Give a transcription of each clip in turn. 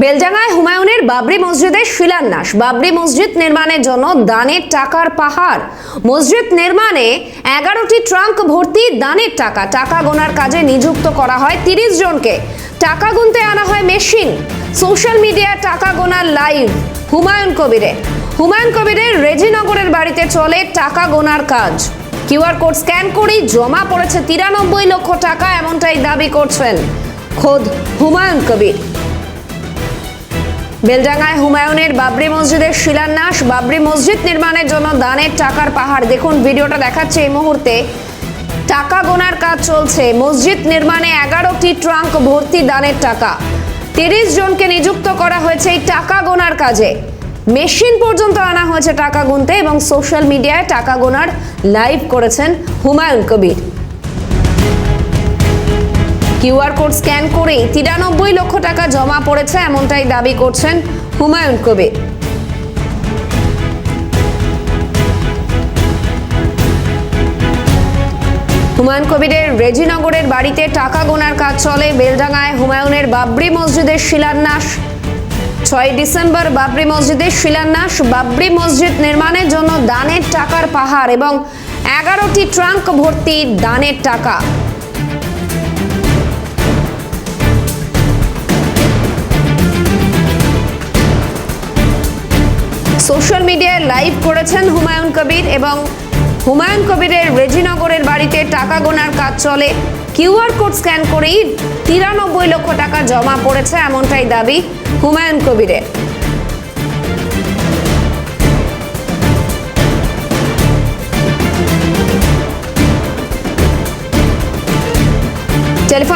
বেলডাঙ্গায় হুমায়ুনের বাবরি মসজিদের শিলান্যাস। বাবরি মসজিদ নির্মাণের জন্য দানের টাকার পাহাড়। মসজিদ নির্মাণে এগারোটি ট্রাঙ্ক ভর্তি দানের টাকা। টাকা গোনার কাজে নিযুক্ত করা হয় তিরিশ জনকে। টাকা গুনতে আনা হয় মেশিন। সোশ্যাল মিডিয়ায় টাকা গোনার লাইভ হুমায়ুন কবিরে। হুমায়ুন কবিরের রেজিনগরের বাড়িতে চলে টাকা গোনার কাজ। কিউআর কোড স্ক্যান করেই জমা পড়েছে তিরানব্বই লক্ষ টাকা, এমনটাই দাবি করছেন খোদ হুমায়ুন কবির। বেলডাঙ্গায় হুমায়ুনের বাবরি মসজিদের শিলান্যাস, বাবরি মসজিদ নির্মাণের জন্য দানের টাকার পাহাড়। দেখুন, ভিডিওটা দেখাচ্ছে এই মুহূর্তে। টাকা গোনার কাজ চলছে। মসজিদ নির্মাণে এগারোটি ট্রাঙ্ক ভর্তি দানের টাকা। তিরিশ জনকে নিযুক্ত করা হয়েছে এই টাকা গোনার কাজে। মেশিন পর্যন্ত আনা হয়েছে টাকা গুনতে এবং সোশ্যাল মিডিয়ায় টাকা গোনার লাইভ করেছেন Humayun Kabir. QR code scan করেই তিরানব্বই লক্ষ টাকা জমা পড়েছে, এমনটাই দাবি করছেন হুমায়ুন কবির। হুমায়ুন কবিরের রেজিনগরের বাড়িতে টাকা গোনার কাজ চলে, বেলডাঙ্গায় হুমায়ুনের বাবরি মসজিদের শিলান্যাস। ছয় ডিসেম্বর বাবরি মসজিদের শিলান্যাস, বাবরি মসজিদ নির্মাণের জন্য দানের টাকার পাহাড় এবং এগারোটি ট্রাঙ্ক ভর্তি দানের টাকা। সোশ্যাল মিডিয়ায় লাইভ করেছেন হুমায়ুন কবির এবং হুমায়ুন কবিরের রেজিনগরের বাড়িতে টাকা গোনার কাজ চলে। কিউআর কোড স্ক্যান করেই তিরানব্বই লক্ষ টাকা জমা পড়েছে এমনটাই দাবি হুমায়ুন কবিরের।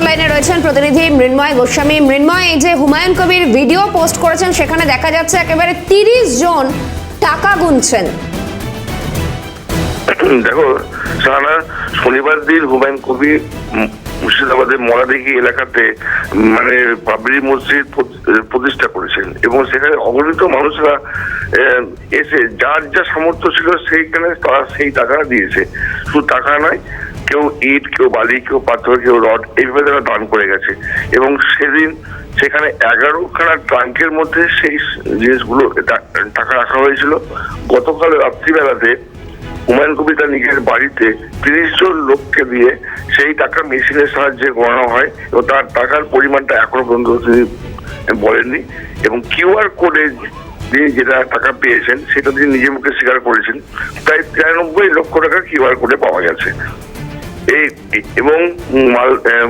লাইনে রয়েছেন প্রতিনিধি মৃন্ময় গোস্বামী। মৃন্ময়, এই যে হুমায়ুন কবির ভিডিও পোস্ট করেছেন, সেখানে দেখা যাচ্ছে একেবারে তিরিশ জন টাকা গুনছেন। দেখো সাহানা শনিবার দিন হুমায়ুন কবি মুর্শিদাবাদের মরাদিঘি এলাকাতে মানে বাবরি মসজিদ প্রতিষ্ঠা করেছেন এবং সেখানে অগণিত মানুষরা এসে যার যা সামর্থ্য ছিল সেইখানে তারা সেই টাকা দিয়েছে। শুধু টাকা নয় কেউ ইট, কেউ বালি, কেউ পাথর, কেউ রড এইভাবে তারা দান করে গেছে। এবং সেদিন সেখানে এগারো এগারোখানা ট্রাঙ্কের মধ্যে সেই জিনিসগুলো টাকা রাখা হয়েছিল। গতকাল রাত্রিবেলাতে হুমায়ুন কবির তার নিজের বাড়িতে তিরিশ জন লোককে দিয়ে সেই টাকা মেশিনের সাহায্যে গণানো হয় এবং তার টাকার পরিমাণটা এখনও পর্যন্ত তিনি বলেননি এবং কিউআর কোডে তিনি যেটা টাকা পেয়েছেন সেটা তিনি নিজের মুখে স্বীকার করেছেন। প্রায় তিরানব্বই লক্ষ টাকা কিউআর কোডে পাওয়া গেছে। এবং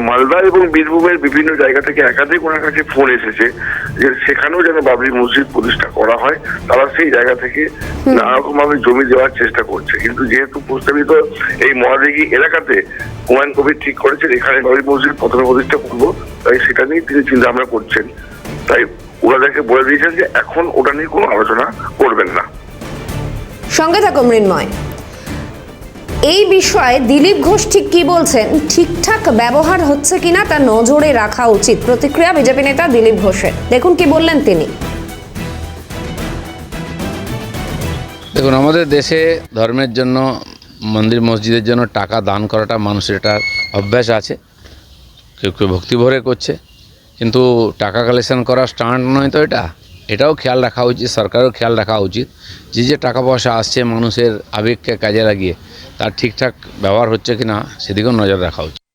মালদা এবং বীরভূমের বিভিন্ন জায়গা থেকে একাধিক ওনার কাছে ফোন এসেছে যে সেখানেও যেন বাবরি মসজিদ প্রতিষ্ঠা করা হয় তারা সেই জায়গা থেকে নানা রকম ভাবে জমি দেওয়ার চেষ্টা করছে। কিন্তু যেহেতু প্রস্তাবিত এই মহাদিঘি এলাকাতে হুমায়ুন কবির ঠিক করেছেন এখানে বাবরি মসজিদ প্রথমে প্রতিষ্ঠা করব তাই সেটা নিয়ে তিনি চিন্তা ভাবনা করছেন। তাই ওনাদেরকে বলে দিয়েছেন যে এখন ওটা নিয়ে কোনো আলোচনা করবেন না। সঙ্গে থাকো মৃন্ময়। এই বিষয়ে দিলীপ ঘোষ ঠিক কি বলছেন? ঠিকঠাক ব্যবহার হচ্ছে কিনা তা নজরে রাখা উচিত। প্রতিক্রিয়া বিজেপি নেতা দিলীপ ঘোষের। দেখুন কি বললেন তিনি। দেখুন, আমাদের দেশে ধর্মের জন্য, মন্দির মসজিদের জন্য টাকা দান করাটা মানুষের একটা অভ্যাস আছে। কেউ কেউ ভক্তি ভরে করছে। কিন্তু টাকা কালেকশন করা স্ট্যান্ড নয় তো এটা। এটাও খেয়াল রাখা উচিত সরকারও খেয়াল রাখা উচিত। যে যে টাকা পয়সা আসছে মানুষের আবেগকে কাজে লাগিয়ে, তার ঠিকঠাক ব্যবহার হচ্ছে কি না সেদিকেও নজর রাখা উচিত।